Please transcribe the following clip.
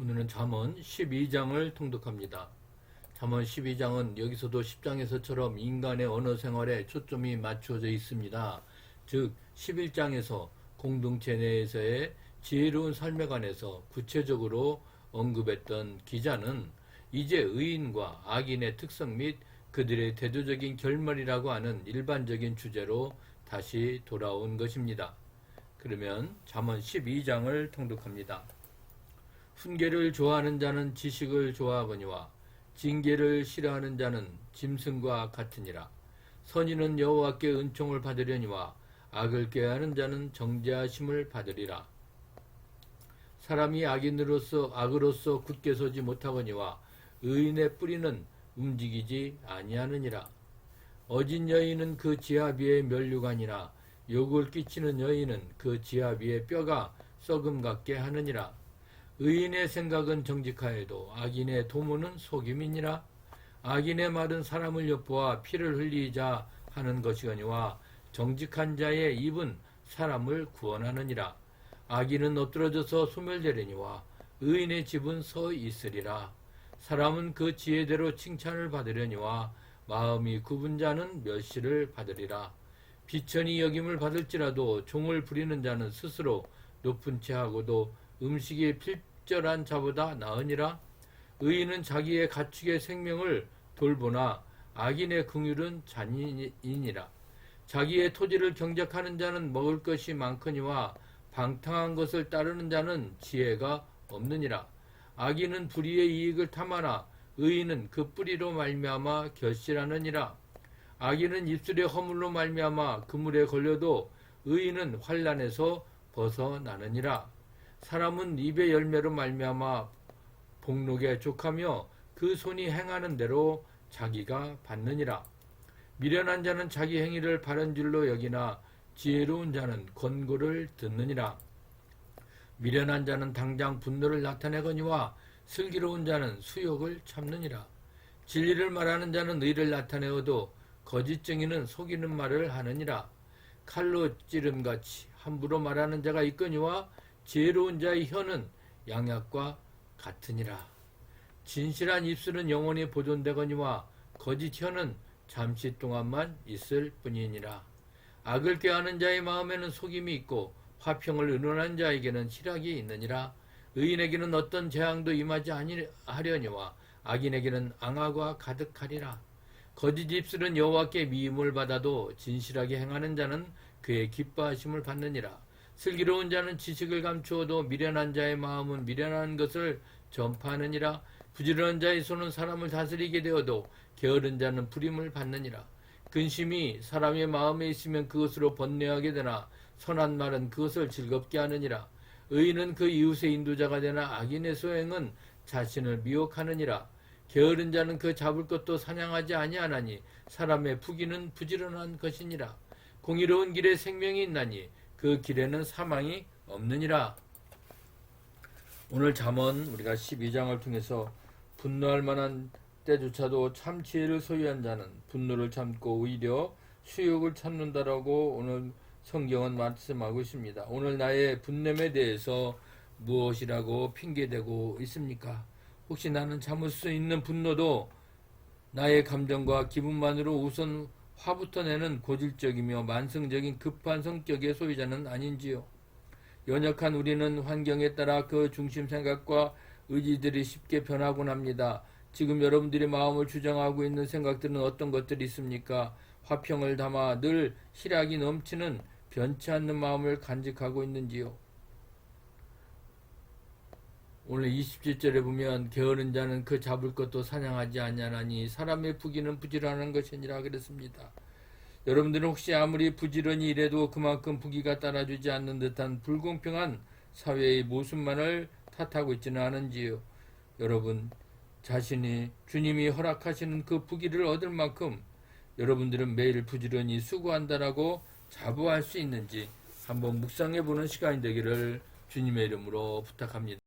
오늘은 잠언 12장을 통독합니다. 잠언 12장은 여기서도 10장에서처럼 인간의 언어 생활에 초점이 맞춰져 있습니다. 즉 11장에서 공동체 내에서의 지혜로운 삶에 관해서 구체적으로 언급했던 기자는 이제 의인과 악인의 특성 및 그들의 대조적인 결말이라고 하는 일반적인 주제로 다시 돌아온 것입니다. 그러면 잠언 12장을 통독합니다. 훈계를 좋아하는 자는 지식을 좋아하거니와 징계를 싫어하는 자는 짐승과 같으니라. 선인은 여호와께 은총을 받으려니와 악을 꾀하는 자는 정죄하심을 받으리라. 사람이 악인으로서 악으로서 굳게 서지 못하거니와 의인의 뿌리는 움직이지 아니하느니라. 어진 여인은 그 지압 위에 멸류관이나 욕을 끼치는 여인은 그 지압 위에 뼈가 썩음 같게 하느니라. 의인의 생각은 정직하여도 악인의 도모는 속임이니라. 악인의 말은 사람을 엿보아 피를 흘리자 하는 것이거니와 정직한 자의 입은 사람을 구원하느니라. 악인은 엎드러져서 소멸되려니와 의인의 집은 서 있으리라. 사람은 그 지혜대로 칭찬을 받으려니와 마음이 굽은 자는 멸시를 받으리라. 비천이 여김을 받을지라도 종을 부리는 자는 스스로 높은 채하고도 음식이 필절한 자보다 나으니라. 의인은 자기의 가축의 생명을 돌보나 악인의 긍휼은 잔인이니라. 자기의 토지를 경작하는 자는 먹을 것이 많거니와 방탕한 것을 따르는 자는 지혜가 없느니라. 악인은 불의의 이익을 탐하나 의인은 그 뿌리로 말미암아 결실하느니라. 악인은 입술의 허물로 말미암아 그물에 걸려도 의인은 환란에서 벗어나느니라. 사람은 입의 열매로 말미암아 복록에 족하며 그 손이 행하는 대로 자기가 받느니라. 미련한 자는 자기 행위를 바른 줄로 여기나 지혜로운 자는 권고를 듣느니라. 미련한 자는 당장 분노를 나타내거니와 슬기로운 자는 수욕을 참느니라. 진리를 말하는 자는 의를 나타내어도 거짓증이는 속이는 말을 하느니라. 칼로 찌름같이 함부로 말하는 자가 있거니와 지혜로운 자의 혀는 양약과 같으니라. 진실한 입술은 영원히 보존되거니와 거짓 혀는 잠시 동안만 있을 뿐이니라. 악을 꾀하는 자의 마음에는 속임이 있고 화평을 의논한 자에게는 희락이 있느니라. 의인에게는 어떤 재앙도 임하지 아니하려니와 악인에게는 앙화가 가득하리라. 거짓 입술은 여호와께 미움을 받아도 진실하게 행하는 자는 그의 기뻐하심을 받느니라. 슬기로운 자는 지식을 감추어도 미련한 자의 마음은 미련한 것을 전파하느니라. 부지런한 자의 손은 사람을 다스리게 되어도 게으른 자는 불임을 받느니라. 근심이 사람의 마음에 있으면 그것으로 번뇌하게 되나 선한 말은 그것을 즐겁게 하느니라. 의인은 그 이웃의 인도자가 되나 악인의 소행은 자신을 미혹하느니라. 게으른 자는 그 잡을 것도 사냥하지 아니하나니 사람의 부기는 부지런한 것이니라. 공의로운 길에 생명이 있나니 그 길에는 사망이 없느니라. 오늘 잠언 우리가 12장을 통해서 분노할 만한 때조차도 참 지혜를 소유한 자는 분노를 참고 오히려 수욕을 찾는다라고 오늘 성경은 말씀하고 있습니다. 오늘 나의 분냄에 대해서 무엇이라고 핑계대고 있습니까? 혹시 나는 참을 수 있는 분노도 나의 감정과 기분만으로 우선 화부터 내는 고질적이며 만성적인 급한 성격의 소유자는 아닌지요? 연약한 우리는 환경에 따라 그 중심 생각과 의지들이 쉽게 변하곤 합니다. 지금 여러분들의 마음을 주장하고 있는 생각들은 어떤 것들이 있습니까? 화평을 담아 늘 희락이 넘치는 변치 않는 마음을 간직하고 있는지요? 오늘 27절에 보면 게으른 자는 그 잡을 것도 사냥하지 아니하나니 사람의 부기는 부지런한 것이니라 그랬습니다. 여러분들은 혹시 아무리 부지런히 일해도 그만큼 부기가 따라주지 않는 듯한 불공평한 사회의 모습만을 탓하고 있지는 않은지요. 여러분 자신이 주님이 허락하시는 그 부기를 얻을 만큼 여러분들은 매일 부지런히 수고한다라고 자부할 수 있는지 한번 묵상해 보는 시간이 되기를 주님의 이름으로 부탁합니다.